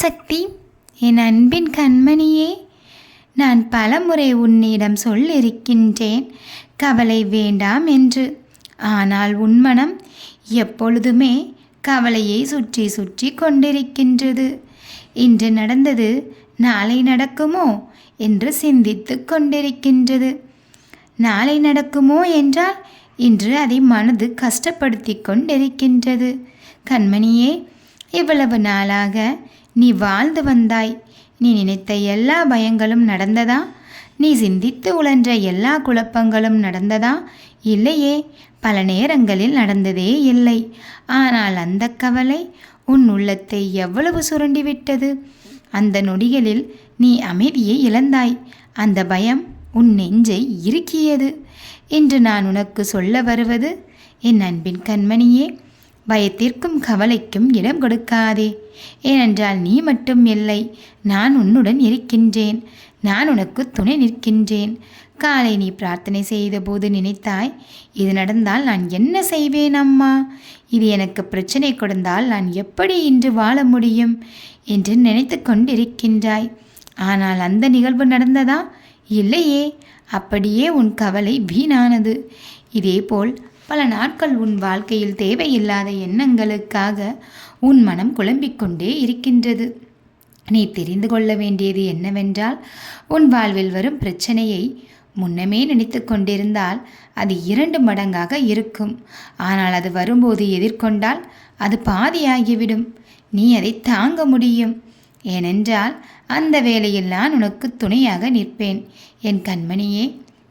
சக்தி என் அன்பின் கண்மணியே நான் பலமுறை உன்னிடம் சொல்லிருக்கின்றேன் கவலை வேண்டாம் என்று. ஆனால் உன் மனம் எப்பொழுதுமே கவலையை சுற்றி சுற்றி கொண்டிருக்கின்றது. இன்று நடந்தது நாளை நடக்குமோ என்று சிந்தித்து கொண்டிருக்கின்றது. நாளை நடக்குமோ என்றால் இன்று அதை மனது கஷ்டப்படுத்தி கொண்டிருக்கின்றது. கண்மணியே இவ்வளவு நாளாக நீ வாழ்ந்து வந்தாய். நீ நினைத்த எல்லா பயங்களும் நடந்ததா? நீ சிந்தித்து உழன்ற எல்லா குழப்பங்களும் நடந்ததா? இல்லையே பல நேரங்களில் நடந்ததே இல்லை. ஆனால் அந்த கவலை உன் உள்ளத்தை எவ்வளவு சுரண்டிவிட்டது? அந்த நொடிகளில் நீ அமைதியை இழந்தாய். அந்த பயம் உன் நெஞ்சை இறுக்கியது. இன்று நான் உனக்கு சொல்ல வருவது என் அன்பின் கண்மணியே பயத்திற்கும் கவலைக்கும் இடம் கொடுக்காதே. ஏனென்றால் நீ மட்டும் இல்லை. நான் உன்னுடன் இருக்கின்றேன். நான் உனக்கு துணை நிற்கின்றேன். காலை நீ பிரார்த்தனை செய்தபோது நினைத்தாய் இது நடந்தால் நான் என்ன செய்வேன் அம்மா? இது எனக்கு பிரச்சனை கொடுத்தால் நான் எப்படி இன்று வாழ முடியும்? என்று நினைத்து கொண்டிருக்கின்றாய். ஆனால் அந்த நிகழ்வு நடந்ததா? இல்லையே. அப்படியே உன் கவலை வீணானது. இதேபோல் பல நாட்கள் உன் வாழ்க்கையில் தேவையில்லாத எண்ணங்களுக்காக உன் மனம் குழம்பிக்கொண்டே இருக்கின்றது. நீ தெரிந்து கொள்ள வேண்டியது என்னவென்றால் உன் வாழ்வில் வரும் பிரச்சனையை முன்னமே நினைத்து கொண்டிருந்தால் அது இரண்டு மடங்காக இருக்கும். ஆனால் அது வரும்போது எதிர்கொண்டால் அது பாதியாகிவிடும். நீ அதை தாங்க முடியும். ஏனென்றால் அந்த வேளையில் நான் உனக்கு துணையாக நிற்பேன். என் கண்மணியே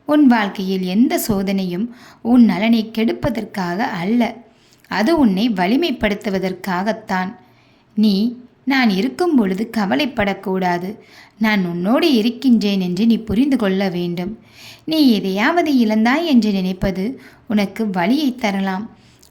உன் வாழ்க்கையில் எந்த சோதனையும் உன் நலனை கெடுப்பதற்காக அல்ல. அது உன்னை வலிமைப்படுத்துவதற்காகத்தான். நீ நான் இருக்கும் பொழுது கவலைப்படக்கூடாது. நான் உன்னோடு இருக்கின்றேன் என்று நீ புரிந்து கொள்ள வேண்டும். நீ எதையாவது இழந்தாய் என்று நினைப்பது உனக்கு வழியை தரலாம்.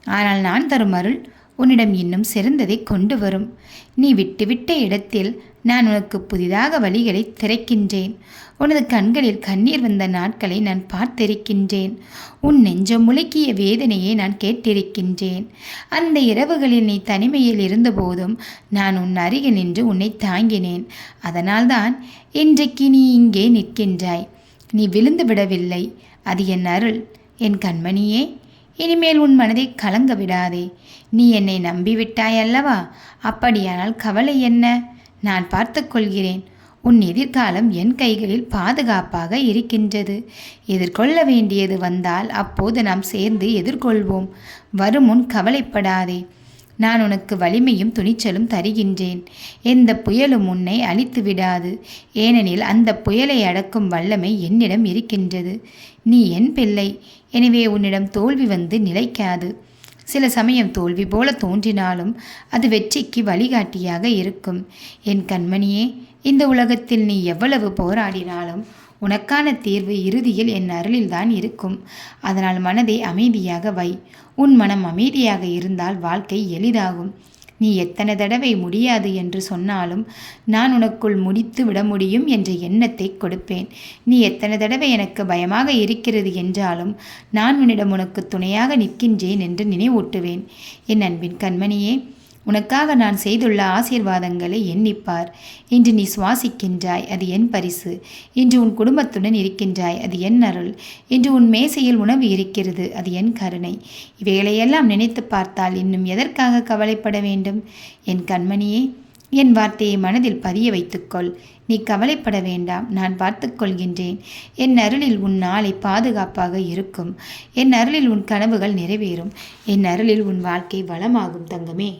ஆனால் நான் தரும் அருள் உன்னிடம் இன்னும் சிறந்ததை கொண்டு வரும். நீ விட்டுவிட்ட இடத்தில் நான் உனக்கு புதிதாக வழிகளை திறக்கின்றேன். உனது கண்களில் கண்ணீர் வந்த நாட்களை நான் பார்த்திருக்கின்றேன். உன் நெஞ்சம் முழுக்கிய வேதனையை நான் கேட்டிருக்கின்றேன். அந்த இரவுகளில் நீ தனிமையில் இருந்தபோதும் நான் உன் அருகில் நின்று உன்னை தாங்கினேன். அதனால்தான் இன்றைக்கு நீ இங்கே நிற்கின்றாய். நீ விழுந்து விடவில்லை. அது என் அருள். என் கண்மணியே இனிமேல் உன் மனதை கலங்க விடாதே. நீ என்னை நம்பிவிட்டாய் அல்லவா அப்படியானால் கவலை என்ன? நான் பார்த்து கொள்கிறேன். உன் எதிர்காலம் என் கைகளில் பாதுகாப்பாக இருக்கின்றது. எதிர்கொள்ள வேண்டியது வந்தால் அப்போது நாம் சேர்ந்து எதிர்கொள்வோம். வருமுன் கவலைப்படாதே. நான் உனக்கு வலிமையும் துணிச்சலும் தருகின்றேன். எந்த புயலும் உன்னை அழித்து விடாது ஏனெனில் அந்த புயலை அடக்கும் வல்லமை என்னிடம் இருக்கின்றது. நீ என் பிள்ளை. எனவே உன்னிடம் தோல்வி வந்து நிலைக்காது. சில சமயம் தோல்வி போல தோன்றினாலும் அது வெற்றிக்கு வழிகாட்டியாக இருக்கும். என் கண்மணியே இந்த உலகத்தில் நீ எவ்வளவு போராடினாலும் உனக்கான தீர்வு இறுதியில் என் அருளில்தான் இருக்கும். அதனால் மனதை அமைதியாக வை. உன் மனம் அமைதியாக இருந்தால் வாழ்க்கை எளிதாகும். நீ எத்தனை தடவை முடியாது என்று சொன்னாலும் நான் உனக்குள் முடித்து விட முடியும் என்ற எண்ணத்தை கொடுப்பேன். நீ எத்தனை தடவை எனக்கு பயமாக இருக்கிறது என்றாலும் நான் உன்னிடம் உனக்கு துணையாக நிற்கின்றேன் என்று நினைவூட்டுவேன். என் அன்பின் கண்மணியே உனக்காக நான் செய்துள்ள ஆசீர்வாதங்களை எண்ணிப்பார். இன்று நீ சுவாசிக்கின்றாய் அது என் பரிசு. இன்று உன் குடும்பத்துடன் இருக்கின்றாய் அது என் அருள். இன்று உன் மேசையில் உணவு இருக்கிறது அது என் கருணை. இவைகளையெல்லாம் நினைத்து பார்த்தால் இன்னும் எதற்காக கவலைப்பட வேண்டும்? என் கண்மணியே என் வார்த்தையை மனதில் பதிய வைத்துக்கொள். நீ கவலைப்பட வேண்டாம் நான் பார்த்துக்கொள்கின்றேன் என் அருளில் உன் நாளை பாதுகாப்பாக இருக்கும். என் அருளில் உன் கனவுகள் நிறைவேறும். என் அருளில் உன் வாழ்க்கை வளமாகும் தங்கமே.